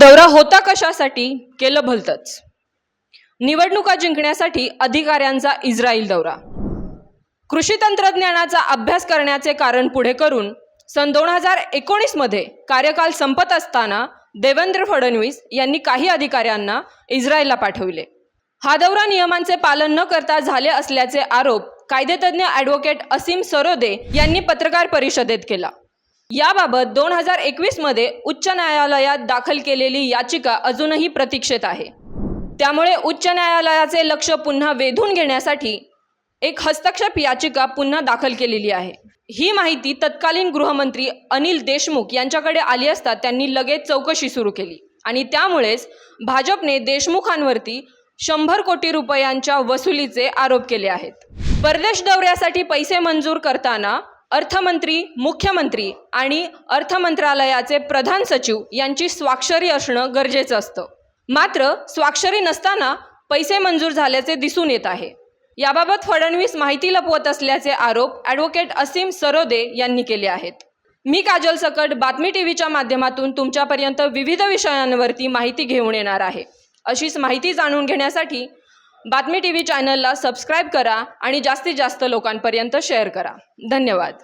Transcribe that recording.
दौरा होता कशासाठी? केलं भलतंच. निवडणुका जिंकण्यासाठी अधिकाऱ्यांचा इस्रायल दौरा. कृषी तंत्रज्ञानाचा अभ्यास करण्याचे कारण पुढे करून सन दोन हजार एकोणीसमध्ये कार्यकाल संपत असताना देवेंद्र फडणवीस यांनी काही अधिकाऱ्यांना इस्रायलला पाठविले. हा दौरा नियमांचे पालन न करता झाले असल्याचे आरोप कायदेतज्ञ ॲडव्होकेट असीम सरोदे यांनी पत्रकार परिषदेत केला. याबाबत दोन हजार एकवीसमध्ये उच्च न्यायालयात दाखल केलेली याचिका अजूनही प्रतीक्षेत आहे. त्यामुळे उच्च न्यायालयाचे लक्ष पुन्हा वेधून घेण्यासाठी एक हस्तक्षेप याचिका पुन्हा दाखल केलेली आहे. ही माहिती तत्कालीन गृहमंत्री अनिल देशमुख यांच्याकडे आली असता त्यांनी लगेच चौकशी सुरू केली आणि त्यामुळेच भाजपने देशमुखांवरती शंभर कोटी रुपयांच्या वसुलीचे आरोप केले आहेत. परदेश दौऱ्यासाठी पैसे मंजूर करताना अर्थमंत्री मुख्यमंत्री आणि अर्थमंत्रालयाचे प्रधान सचिव यांची स्वाक्षरी असणं गरजेचं असतं. मात्र स्वाक्षरी नसताना पैसे मंजूर झाल्याचे दिसून येत आहे. याबाबत फडणवीस माहिती लपवत असल्याचे आरोप ॲडव्होकेट असीम सरोदे यांनी केले आहेत. मी काजल सकट बातमी टी व्हीच्या माध्यमातून तुमच्यापर्यंत विविध विषयांवरती माहिती घेऊन येणार आहे. अशीच माहिती जाणून घेण्यासाठी बातमी टी व्ही चॅनलला सबस्क्राईब करा आणि जास्तीत जास्त लोकांपर्यंत शेअर करा. धन्यवाद.